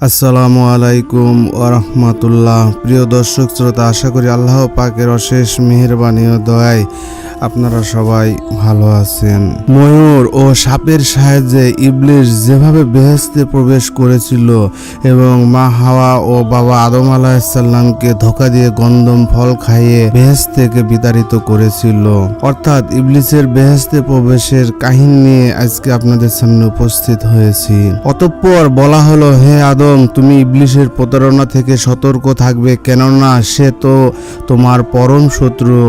আসসালামু আলাইকুম ওরহমতুল্লাহ প্রিয় দর্শক শ্রোতা, আশা করি আল্লাহ পাকের অশেষ মেহরবানি ও দয়ায় আপনারা সবাই ভালো আছেন। ময়ূর ও সাপের সাহায্যে ইবলিশ যেভাবে বেহেস্তে প্রবেশ করেছিল এবং মা হাওয়া ও বাবা আদম আলাহিসাল্লামকে ধোকা দিয়ে গন্ধম ফল খাইয়ে বেহেস্ত থেকে বিতাড়িত করেছিল। অর্থাৎ ইবলিসের বেহেস্তে প্রবেশের কাহিনী নিয়ে আজকে আপনাদের সামনে উপস্থিত হয়েছি। অতঃপর বলা হলো, হে আদম তুমি ইবলিশের প্রতারণা থেকে সতর্ক থাকবে, কেননা সে তো তোমার পরম শত্রু।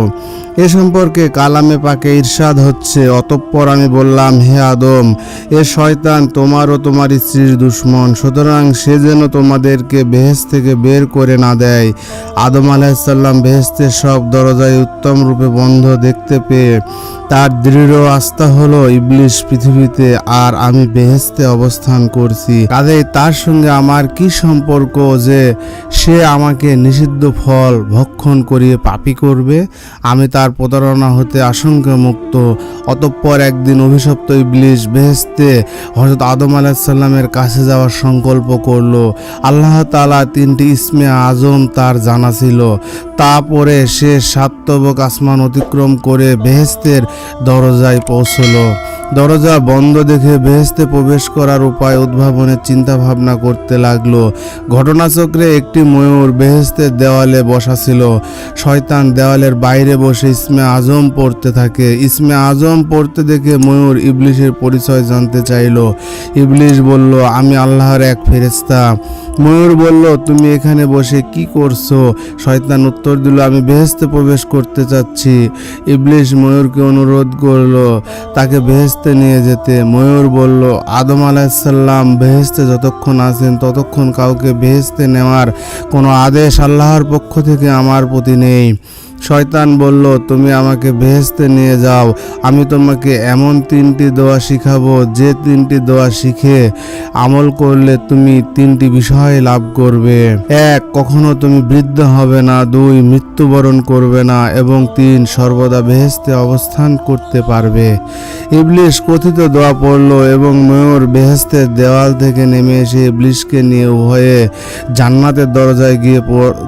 এ সম্পর্কে কালামে পাকে ইরশাদ হচ্ছে, অতঃপর আমি বললাম, হে আদম, এ শয়তান তোমার ও তোমার স্ত্রীর দুশ্মন, সুতরাং সে যেন তোমাদেরকে বেহেস থেকে বের করে না দেয়। আদম আলাহিসাল্লাম বেহেস্তের সব দরজায় উত্তম রূপে বন্ধ দেখতে পেয়ে, তার দৃঢ় আস্থা হলো, ইবলিশ পৃথিবীতে আর আমি বেহেস্তে অবস্থান করছি। কাজেই তার সঙ্গে আমার কি সম্পর্ক যে সে আমাকে নিষিদ্ধ ফল ভক্ষণ করিয়ে পাপি করবে? আমি তার প্রতারণা হতে আশঙ্কা মুক্ত অতঃপর একদিন অভিশপ্ত ইবলিশ বেহেস্তে হজরত আদম আলাহিসাল্লামের কাছে যাওয়ার সংকল্প করল। আল্লাহ তালা তিনটি ইসমে আজম তার জানা ছিল। তারপরে সে সাতবক আসমান অতিক্রম করে বেহেস্তের দরজায় পৌঁছলো। দরজা বন্ধ দেখে বেহেস্তে প্রবেশ করার উপায় উদ্ভাবনের চিন্তা ভাবনা করতে লাগল। ঘটনাচক্রে একটি ময়ূর বেহেস্তের দেওয়ালে বসা ছিল। শয়তান দেওয়ালের বাইরে বসে ইসমে আজম পড়তে থাকে। ইসমে আজম পড়তে দেখে ময়ূর ইবলিশের পরিচয় জানতে চাইলো। ইবলিশ বলল, আমি আল্লাহর এক ফেরেস্তা ময়ূর বলল, তুমি এখানে বসে কি করছ? শয়তান উত্তর দিল, আমি বেহেস্তে প্রবেশ করতে চাচ্ছি। ইবলিশ ময়ূরকে অনুরোধ করল, তাকে বেহেস্তে নিয়ে যেতে ময়ূর বলল, আদম আলাহিসাল্লাম বেহেস্তে যতক্ষণ আছেন ততক্ষণ কাউকে বেহেস্তে নেওয়ার কোনো আদেশ আল্লাহর পক্ষ থেকে আমার প্রতি নেই। শয়তান বলল, তুমি আমাকে বেহেস্তে নিয়ে যাও। আমি তোমাকে এমন তিনটি দোয়া শিখাবো, যে তিনটি দোয়া শিখে আমল করলে তুমি তিনটি বিষয় লাভ করবে। এক, কখনো তুমি বৃদ্ধ হবে না, দুই, মৃত্যুবরণ করবে না, এবং তিন, সর্বদা বেহেস্তে অবস্থান করতে পারবে। ইবলিশ কথিত দোয়া পড়ল, এবং ময়ূর বেহেস্তের দেওয়াল থেকে নেমে এসে ইবলিশকে নিয়ে উভয়ে জান্নাতের দরজায় গিয়ে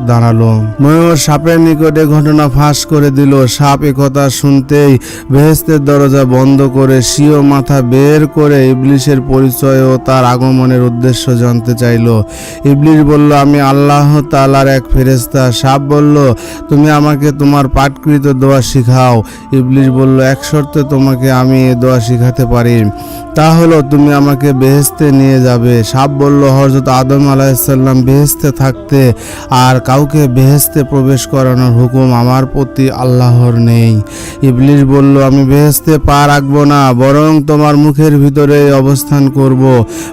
দাঁড়াল। ময়ূর সাপের নিকটে ঘটনা ফাঁস করে দিল। সাপ একথা শুনতেই বেহেস্তের দরজা বন্ধ করে সিও মাথা বের করে ইবলিশের পরিচয় ও তার আগমনের উদ্দেশ্য জানতে চাইল। ইবলিশ বলল, আমি আল্লাহ তালার এক ফেরেস্তা সাপ বলল, তুমি আমাকে তোমার পাঠকৃত দোয়া শিখাও। ইবলিশ বলল, এক শর্তে তোমাকে আমি এ দোয়া শিখাতে পারি। তা হলো, তুমি আমাকে বেহেস্তে নিয়ে যাবে। সাপ বলল হজরত আদম আলাহিসাল্লাম বেহেস্তে থাকতে আর কাউকে বেহেস্তে প্রবেশ করানোর হুকুম আমার প্রতি আল্লাহর নেই। ইবলিশ বলল, আমি বেহেস্তে পা রাখব না, বরং তোমার মুখের ভিতরে অবস্থান করব।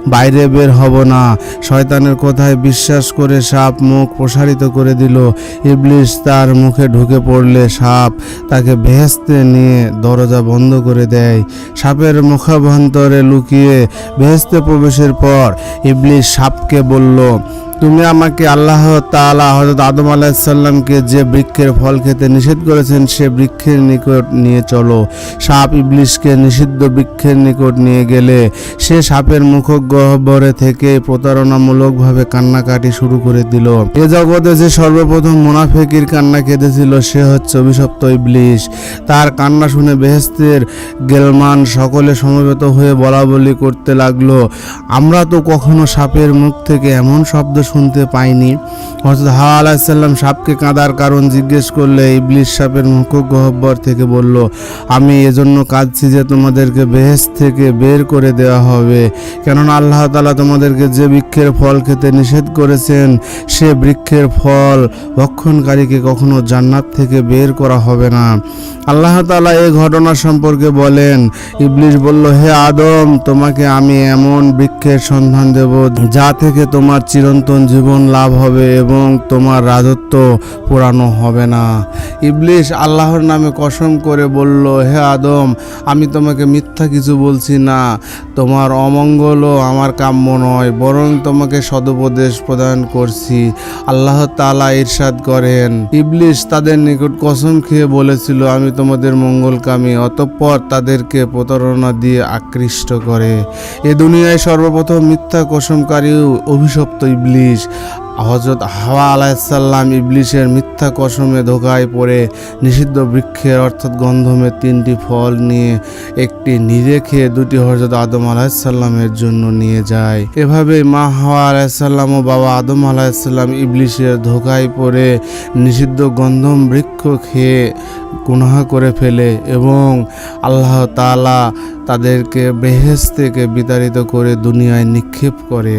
বাইরে বের হব না। শয়তানের কথায় বিশ্বাস করে সাপ মুখ প্রসারিত করে দিল। ইবলিশ তার মুখে ঢুকে পড়লে সাপ তাকে বেহেস্তে নিয়ে দরজা বন্ধ করে দেয়। সাপের মুখাভ্যন্তরে লুকিয়ে বেহেস্তে প্রবেশের পর ইবলিশ সাপকে বলল তুমি আমাকে আল্লাহ তাআলা হযরত আদম আলাহিসাল্লামকে যে বৃক্ষের ফল খেতে নিষেধ করেছেন, সে বৃক্ষের নিকট নিয়ে চলো। সাপ ইবলিশকে নিষিদ্ধ বৃক্ষের নিকট নিয়ে গেলে সে সাপের মুখগহ্বরে থেকে প্রতারণামূলকভাবে কান্নাকাটি শুরু করে দিল। এ জগতে যে সর্বপ্রথম মুনাফেকির কান্না কেঁদেছিল সে হচ্ছে অভিশপ্ত ইবলিশ। তার কান্না শুনে বেহেস্তের গেলমান সকলে সমবেত হয়ে বলা বলি করতে লাগল। আমরা তো কখনো সাপের মুখ থেকে এমন শব্দ শুনতে পাইনি। হজরত হাওয়া আলাহিসাল্লাম সাপকে কাঁদার কারণ জিজ্ঞেস করলে ইবলিশ সাপের মুখ গহ্বর থেকে বলল, আমি এজন্য কাঁদছি যে তোমাদেরকে বেহেস থেকে বের করে দেওয়া হবে। কেননা আল্লাহ তালা তোমাদেরকে যে বৃক্ষের ফল খেতে নিষেধ করেছেন, সে বৃক্ষের ফল ভক্ষণকারীকে কখনো জান্নাত থেকে বের করা হবে না। আল্লাহ তালা এই ঘটনা সম্পর্কে বলেন ইবলিশ বলল, হে আদম, তোমাকে আমি এমন বৃক্ষের সন্ধান দেব যা থেকে তোমার চিরন্তন জীবন লাভ হবে এবং তোমার রাজত্ব পুরানো হবে না। ইবলিশ আল্লাহর নামে কসম করে বলল, হে আদম, আমি তোমাকে মিথ্যা কিছু বলছি না। তোমার অমঙ্গলও আমার কাম্য নয়, বরং তোমাকে সদুপদেশ প্রদান করছি। আল্লাহ তাআলা ইরশাদ করেন। ইবলিশ তাদের নিকট কসম খেয়ে বলেছিল, আমি তোমাদের মঙ্গলকামী, অতঃপর তাদেরকে প্রতারণা দিয়ে আকৃষ্ট করে। এ দুনিয়ায় সর্বপ্রথম মিথ্যা কসমকারী অভিশপ্ত ইবলিশ। হজরত হাওয়া আলাইসাল্লাম ইবলিশের মিথ্যা কসমে ধোকায় পড়ে নিষিদ্ধ বৃক্ষের অর্থাৎ গন্ধমের তিনটি ফল নিয়ে একটি নিজে খেয়ে দুটি হজরত আদম আলাহিসাল্লামের জন্য নিয়ে যায়। এভাবে মা হাওয়া আলাইসাল্লাম ও বাবা আদম আলাহিসাল্লাম ইবলিশের ধোকায় পড়ে নিষিদ্ধ গন্ধম বৃক্ষ খেয়ে গুনাহ করে ফেলে এবং আল্লাহ তাআলা তাদেরকে বেহেস থেকে বিতাড়িত করে দুনিয়ায় নিক্ষেপ করে।